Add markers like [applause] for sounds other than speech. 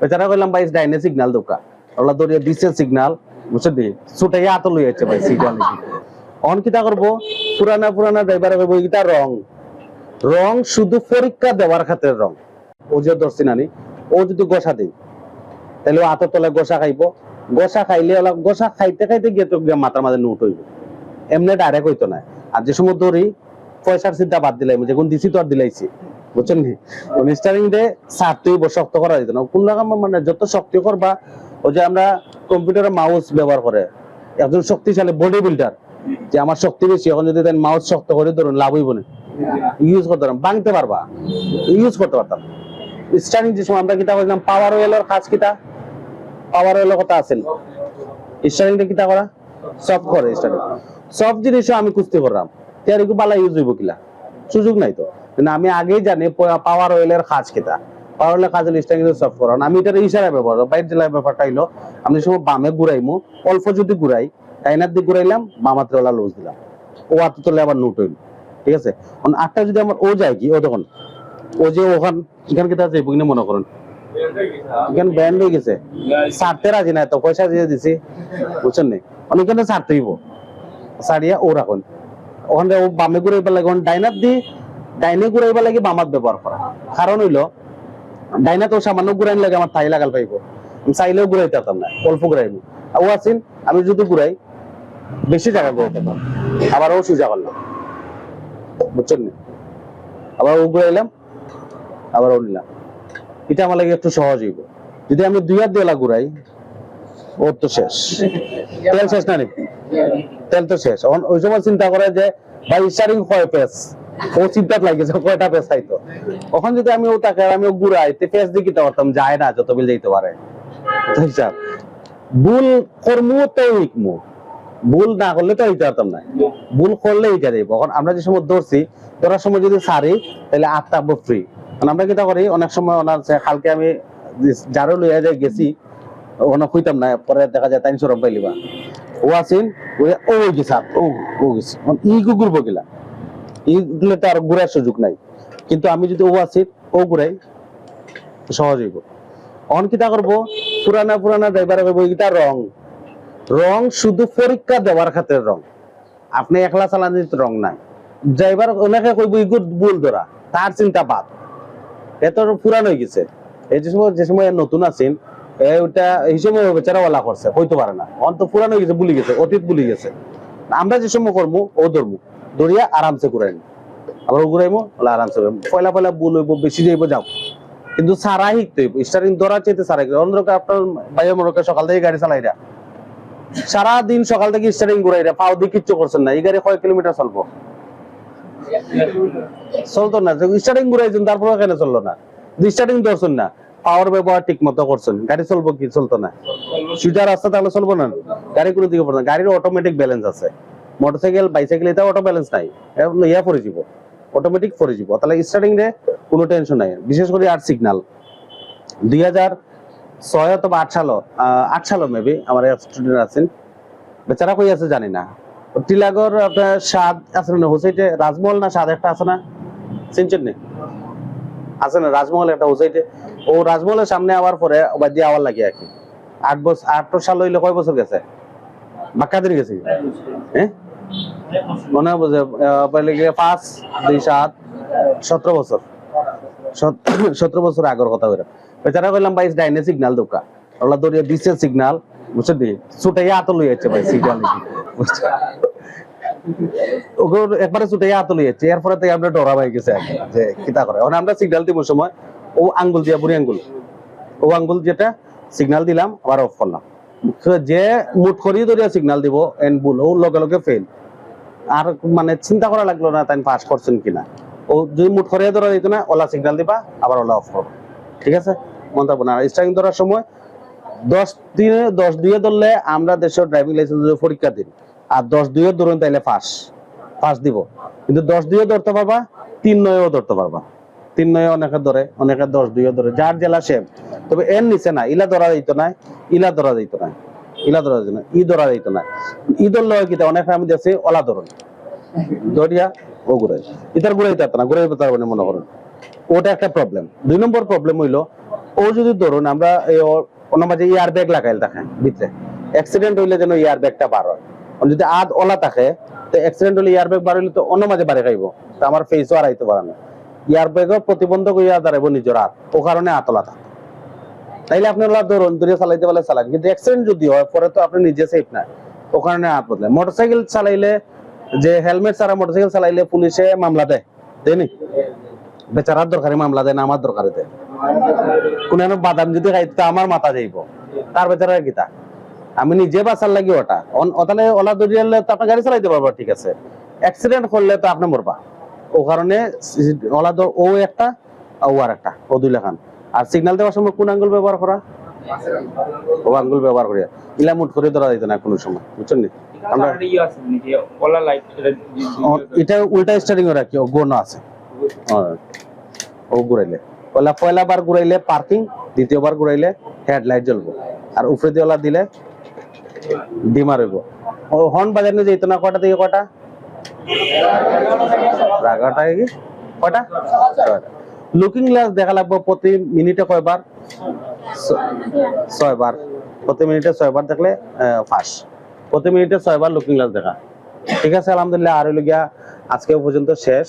বেচারা কইলাম ভাই, ডাইনে দোকা। ওলা দরিয়া দিছে দি ছুটে আত লই যাচ্ছে ভাই অন পুরানা পুরানা ড্রাইভার রং। রং শুধু পরীক্ষা দেওয়ার খাতির রং। ও যে দর্শি নানি ও যদি গোসা দেই, তাহলে হাতের তলে গোসা খাইব। গোসা খাইলে ওলা, গোসা খাইতে খাইতে গিয়ে তো মাথার মাঝে নুট হইব। এমনি ডাইরেক্ট হইতো না। আর যে সময় দৌড়ি পয়সার চিন্তা বাদ দিলাই যেগুন দিছি তো আর দিলাইছি। বুঝছেন নি? স্টারিং দে সারতেই শক্ত করা যেত না। কোন রকম মানে যত শক্তি করবা ওই যে আমরা মাউস ব্যবহার করে। একজন শক্তিশালী বডি বিল্ডার যে আমার শক্তি বেশি, এখন যদি মাউস শক্ত করে, ধরুন, লাভ হইব না। ইউজ করতে পারবা। ইউজ করতে পারতাম। স্টারিং যে সময় আমরা কিতা করলাম পাওয়ার কাজ কিতা? পাওয়ার কথা আছেন। স্টারিংটা কিতা করা? সফট করে স্টারিং সফট জিনিসও আমি কুস্তি করলাম তেয়ার একটু বালা ইউজ হইব কিলা? সুযোগ নাই তো। কিন্তু আমি আগেই জানি পাওয়ার অয়েলের কাজ পাওয়ার অয়েলের কাজ হলো করা আমি ইশারা ব্যবহার বাইর জেলার ব্যাপারটা হইল, আমি সময় বামে অল্প যদি ঘুরাই, ডাইনার দিক ঘুরাইলাম বামাত্রে ওলা দিলাম। ও তোলে আবার নোট হইল, ঠিক আছে? আটটা যদি আমার ও যায় কি? ও তখন ও যে ওখান, এখান কিতা আছে বুঝনে মনে করেন। এখানে ব্যান্ড হয়ে গেছে। ছাড়তে রাজি না তো পয়সা দিয়ে দিছি, বুঝছেন নি? অনেকখানে ছাড়তে হইব। সারিয়া ও রাখুন। ওখানে ও বামে লাগে ওখানে ডাইনার দি ডাইনে ঘুরাইবার লাগে বামাত ব্যবহার করা। কারণ হইল, ডাইনা তো সামান্য ঘুরাইন লাগে আমার থাই লাগাল পাইব। আমি চাইলেও ঘুরাইতে পারতাম না, অল্প ঘুরাইব। ও আছেন, আমি যদি ঘুরাই, বেশি জায়গা ঘুরাইতে পারতাম। আবার ও সুজা করলাম বুঝছেন নি? আবার ও ঘুরাইলাম, আবার ও নিলাম। এটা আমার লাগে একটু সহজ হইব। যদি আমি দুই হাত দিয়ে ঘুরাই, ওর তো শেষ। তেল শেষ না নাকি? তেল তো শেষ। ওই সময় চিন্তা করে যে, ভাই স্টারিং কয় পেস ও চিন্তাত লাগিয়েছে কয়টা পেস যদি আমি ও আমি ও পেস যায় না, যত বিল যাইতে পারে। ভুল কর্মু তো ইকমু ভুল না করলে তো না। ভুল করলে এইটা যাইব এখন আমরা যে সময় দৌড়ছি ধরার সময় যদি সারি, তাহলে আটটা ফ্রি আমরা কিটা করি, অনেক সময় ওনার কালকে আমি যারও লইয়া যাই গেছি, ওখানে খুঁজতাম না, পরে দেখা যায় তাই সরম পাইলিবা ও আছেন ও গেছে ও গেছে। ই গুগুর বকিলা ই গুলো তো আর ঘুরার সুযোগ নাই। কিন্তু আমি যদি ও আছি, ও ঘুরাই, সহজ হইব। অন কিতা করব? পুরানা পুরানা ড্রাইভার করব ইটা রং? রং শুধু পরীক্ষা দেওয়ার খাতির রং। আপনি একলা চালানির তো রং নাই। ড্রাইভার অনেকে কইব ইগুর ভুল ধরা। তার চিন্তা বাদ। এত পুরান হয়ে গেছে। এই যে সময় যে সময় নতুন আছেন ওটা এই সময় বেচারা ওলা করছে হইতে পারে না। অন্ত পুরান হয়ে গেছে, ভুলে গেছে, অতীত ভুলে গেছে। আমরা যে সময় করব ও ধরবো ধরিয়া আরামসে ঘুরাইমু আবার ও ঘুরাইমু ওলা আরামসে পয়লা পয়লা ভুল হইব, বেশি যাইব, যাও। কিন্তু সারা শিখতে হইব। স্টারিং ধরা চাইতে সারা অন্যকে আপনার ভাইয়া মরকে সকাল থেকে গাড়ি চালাইরা। সারা দিন সকাল থেকে স্টারিং ঘুরাইরা, পাও দিয়ে কিচ্ছু করছেন না। এই গাড়ি কয় কিলোমিটার চলবো? চলতো না। স্টার্টিং ঘুরাইছেন তারপরে কেন চলল না? স্টার্টিং ধরছেন না, পাওয়ার ব্যবহার ঠিক মতো করছেন। গাড়ি চলবো কি? চলতো না। সুইটার রাস্তা তাহলে চলবো না? গাড়ি কোনো দিকে পড়ে না। গাড়ির অটোমেটিক ব্যালেন্স আছে। মোটরসাইকেল বাইসাইকেল এটা অটো ব্যালেন্স নাই। ইয়া পরে যাব অটোমেটিক পরে যাব। তাহলে স্টার্টিং রে কোনো টেনশন নাই। বিশেষ করে আট সিগন্যাল দুই হাজার ছয় অথবা আট সাল আট সাল মেবি আমার স্টুডেন্ট আছেন। বেচারা কই আছে জানি না। টিলাগর আপনার স্বাদ আছে না, হোসাইটে? রাজমহল না স্বাদ একটা আছে না? চিনছেন নি? আছে না, রাজমহল একটা হোসাইটে। ও রাজমহলের সামনে আবার পরে ওবার দিয়ে আওয়ার লাগে আর কি। আট বছর আট সাল হইলে কয় বছর গেছে? বাক্কা গেছে? হ্যাঁ? মনে যে আহ, গিয়ে পাঁচ দুই সাত সতেরো বছর। [coughs] সতেরো বছর আগের কথা বেচারা কইলাম ভাই ডাইনে দোকা দরিয়া দি যাচ্ছে ভাই ওগুলো একবারে এরপরে থেকে আমরা ডরা পাই গেছে যে কিতা করে। এখন আমরা সিগন্যাল দিব সময় ও আঙ্গুল দিয়া বুড়ি আঙ্গুল। ও আঙ্গুল যেটা সিগন্যাল দিলাম আবার অফ করলাম। যে মুঠ করিয়ে ধরিয়া সিগন্যাল দিব এন ভুল ও লগে লগে ফেল আর মানে চিন্তা করা লাগল না তাই পাস করছেন কিনা। ও যদি মুঠ করিয়ে ধরা দিত না, ওলা সিগন্যাল দিবা, আবার ওলা অফ করব। ঠিক আছে? মনে থাকব না। স্টারিং ধরার সময় দশ দিনে, দশ দুয়ে ধরলে আমরা দেশের ড্রাইভিং লাইসেন্স পরীক্ষা দিন। আর দশ দুয়ে ধরুন তাইলে পাস পাস দিব। কিন্তু দশ দুয়ে ধরতে পারবা, তিন নয়েও ধরতে পারবা। তিন নয়ে অনেকে ধরে, অনেকে দশ দুইও ধরে। যার জেলা সেম। তবে এর নিচে না, ইলা ধরা দিত না, ইলা ধরা দিত না। ইলা ধরা দিত না, ই ধরা না। অনেক ধরিয়া ও ঘুরাই ইতার পারত না না মনে ওটা একটা প্রবলেম দুই নম্বর প্রবলেম হইল, ও যদি ধরুন আমরা অন্য মাঝে ইয়ার ব্যাগ লাগাইল থাকে ভিতরে। অ্যাক্সিডেন্ট হইলে যেন ইয়ার ব্যাগটা বার হয়। যদি আধ ওলা থাকে, তো অ্যাক্সিডেন্ট হলে ইয়ার ব্যাগ বার হইলে তো অন্য মাঝে বাড়ি খাইব। তো আমার ফেসও আর আইতে পারে না। ইয়ার ব্যাগও প্রতিবন্ধক হইয়া দাঁড়াইব নিজের হাত, ও কারণে হাত ওলা থাকে। তাইলে আপনি ওলা ধরুন দূরে চালাইতে পারলে চালান। কিন্তু অ্যাক্সিডেন্ট যদি হয়, পরে তো আপনি নিজে সেফ না। ও কারণে হাত বদলে মোটরসাইকেল চালাইলে, যে হেলমেট ছাড়া মোটরসাইকেল চালাইলে পুলিশে মামলা দেয়। দেয়নি বেচারার দরকারি মামলা দেয় না, আমার দরকারি দেয়। কোন বাদাম যদি খাই, তো আমার মাথা যাইব। তার বেচারা কিতা আমি নিজে বাঁচার লাগি ওটা। অন- ও তাহলে ওলা দরিয়ালে তো আপনার গাড়ি চালাইতে পারব, ঠিক আছে। অ্যাক্সিডেন্ট করলে তো আপনি মরবা। ও কারণে, ওলা ও একটা ও আর একটা ও দুই লেখান আর সিগন্যাল দেওয়ার সময় কোন আঙ্গুল ব্যবহার করা? ও আঙ্গুল ব্যবহার করিয়া। ইলা মুট করে ধরা যেত না কোনো সময় বুঝছেন নি? আমরা ইয়ে ওলা এটা উল্টা স্টার্টিং এ রাখি ও গোনো আছে। ও ঘুরাইলে। পয়লা পয়লা বার ঘুরাইলে পার্কিং দ্বিতীয়বার ঘুরাইলে হেডলাইট জ্বলবো। আর উপরে দিয়ে ওলা দিলে ডিমার হইব। ও হর্ন বাজানো যেত না কটা থেকে কটা? এগারোটা কি? কটা? লুকিং গ্লাস দেখা লাগবে প্রতি মিনিটে কয়বার? ছয়বার। প্রতি মিনিটে ছয়বার দেখলে ফাঁস। প্রতি মিনিটে ছয়বার লুকিং গ্লাস দেখা। ঠিক আছে, আলহামদুলিল্লাহ, আর লগিয়া গিয়া আজকে পর্যন্ত শেষ।